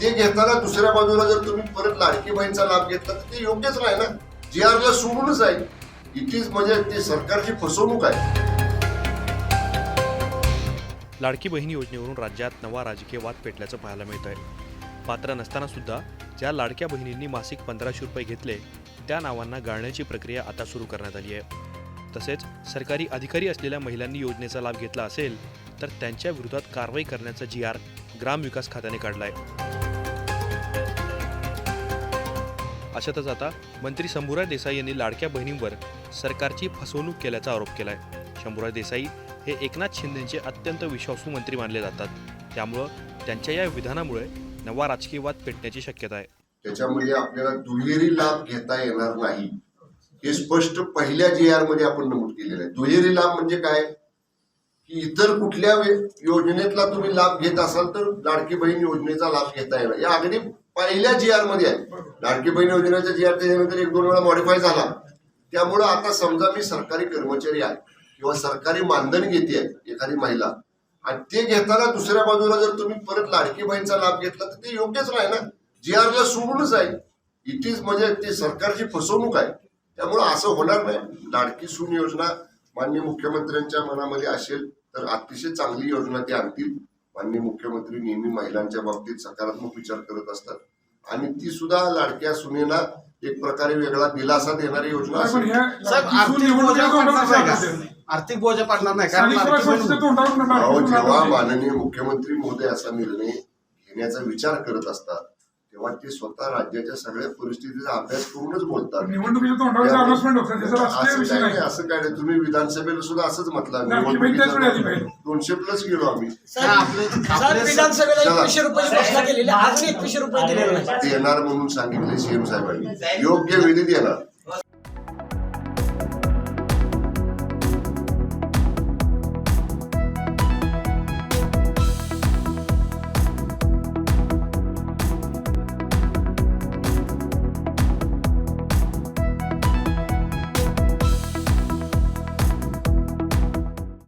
ते घेताना दुसऱ्या बाजूला जर तुम्ही परत लाडकी बहीणचा लाभ घेतला तर ते योग्यच नाही ना. जी आरला सोडूनच आहे. इथेच म्हणजे ते सरकारची फसवणूक आहे. लाडकी बहिणी योजनेवरून राज्यात नवा राजकीय वाद पेटल्याचं पाहायला मिळत आहे पात्र नसताना सुद्धा ज्या लाडक्या बहिणींनी मासिक पंधराशे रुपये घेतले त्या नावांना गाळण्याची प्रक्रिया आता सुरू करण्यात आली आहे. तसेच सरकारी अधिकारी असलेल्या महिलांनी योजनेचा लाभ घेतला असेल तर त्यांच्या विरोधात कारवाई करण्याचा जी आर ग्रामविकास खात्याने काढला आहे अशातच आता मंत्री शंभूराज देसाई यांनी लाडक्या बहिणींवर सरकारची फसवणूक केल्याचा आरोप केला आहे शंभूराज देसाई हे एकनाथ शिंदेचे अत्यंत विश्वासू मंत्री मानले जातात. त्यामुळं त्यांच्या या विधानामुळे नवा राजकीय वाद पेटण्याची शक्यता आहे. त्याच्यामध्ये आपल्याला दुहेरी लाभ घेता येणार नाही. हे स्पष्ट पहिल्या जी आरमध्ये आपण नमूद केलेलं आहे. दुहेरी लाभ म्हणजे काय? की इतर कुठल्या योजनेतला तुम्ही लाभ घेत असाल तर लाडकी बहीण योजनेचा लाभ घेता येणार. या अगदी पहिल्या जी आरमध्ये आहे. लाडकी बहीण योजनेचा जी आर त्याच्यानंतर एक दोन वेळा मॉडिफाय झाला. त्यामुळं आता समजा मी सरकारी कर्मचारी आहे किंवा सरकारी मानधन घेते आहे एखादी महिला. आणि ते घेताना दुसऱ्या बाजूला जर तुम्ही परत लाडकी बहीणचा लाभ घेतला तर ते योग्यच नाही ना. जी आरला सोडूनच आहे. इथेच म्हणजे ते सरकारची फसवणूक आहे. त्यामुळं असं होणार नाही. लाडकी सून योजना माननीय मुख्यमंत्र्यांच्या मनामध्ये असेल. तर अतिशय चांगली योजना ते आणतील. माननीय मुख्यमंत्री नेहमी महिलांच्या बाबतीत सकारात्मक विचार करत असतात. आणि ती सुद्धा लाडक्या सुनेला एक प्रकारे वेगळा दिलासा देणारी योजना आर्थिक बोजा पडणार नाही कारण जेव्हा माननीय मुख्यमंत्री महोदय असा निर्णय घेण्याचा विचार करत असतात तेव्हा ते स्वतः राज्याच्या सगळ्या परिस्थितीचा अभ्यास करूनच बोलतात. असं विषय काय नाही. तुम्ही विधानसभेला सुद्धा असंच म्हटलं. दोनशे प्लस गेलो आम्ही. देणार म्हणून सांगितले सीएम साहेबांनी. योग्य वेळी देणार